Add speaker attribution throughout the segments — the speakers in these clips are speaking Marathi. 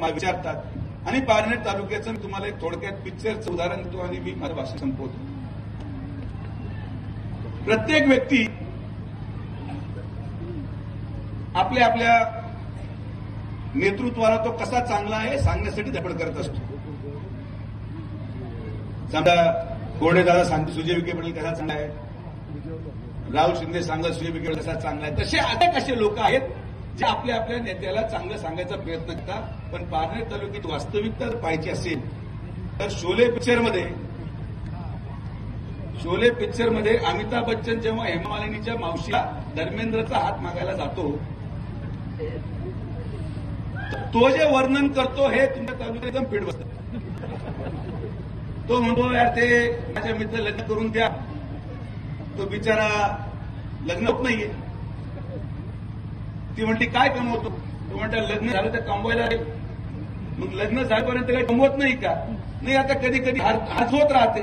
Speaker 1: मला विचारतात आणि पारनेर तालुक्याचं मी तुम्हाला एक थोडक्यात पिक्चरचं उदाहरण देतो आणि मी माझं भाषण संपवतो. प्रत्येक व्यक्ती आपल्या आपल्या नेतृत्वाला तो कसा चांगला आहे सांगण्यासाठी धडपड करत असतो. समजा कोरडे दादा सांगतो सुजय विखे पाटील कसा चांगला आहे? राहुल शिंदे सांगत सुजय विखे कसा चांगला आहे? तसे अनेक असे लोक आहेत जे आपल्या आपल्या नेत्याला चांगलं सांगायचा प्रयत्न करतात पण पारनेर तालुक्यात वास्तविकता जर पाहिजे असेल तर शोले पिक्चरमध्ये शोले पिक्चरमध्ये अमिताभ बच्चन जेव्हा हेमा मालिनीच्या मावशीला धर्मेंद्रचा हात मागायला जातो तो जे वर्णन करतो हे तुमच्या तालुक्यात एकदम पीठ बसत. तो म्हणतो यार ते माझ्या मित्र लग्न करून द्या. तो बिचारा लग्न होत नाहीये. ती म्हणते काय कमवतो? तो म्हणता लग्न झालं तर कमवायला मग लग्न झाल्यापर्यंत काही कमवत नाही का? नाही आता कधी कधी हार होत राहते.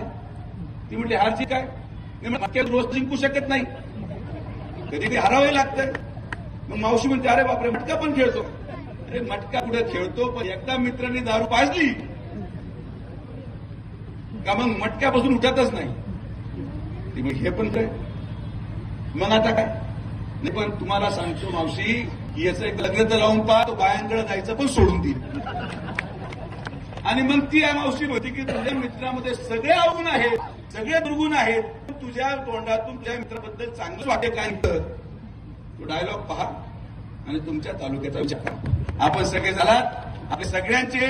Speaker 1: ती म्हणते हारची काय? रोज जिंकू शकत नाही. कधी कधी हारावं लागतंय मग मावशी म्हणते अरे बापरे मटका पण खेळतो. अरे मटका कुठे खेळतो? पण एकदा मित्राने दारू पाजली. का मग मटक्यापासून उठतच नाही. ती मग हे पण काय मग आता काय? नाही पण तुम्हाला सांगतो मावशी याचं एक लग्न तर लावून पहा तो बायांकडे जायचं पण सोडून देईल. आणि मग ती आहे मावशी होती की तुझ्या मित्रामध्ये सगळे अवगुण आहेत सगळे दुर्गुण आहेत तुझ्या तोंडातून तुझ्या मित्राबद्दल चांगलं वाटेल काय तर तो डायलॉग पहा आणि तुमच्या तालुक्याचा विचार करा. आपण सगळे झालात आपले सगळ्यांचे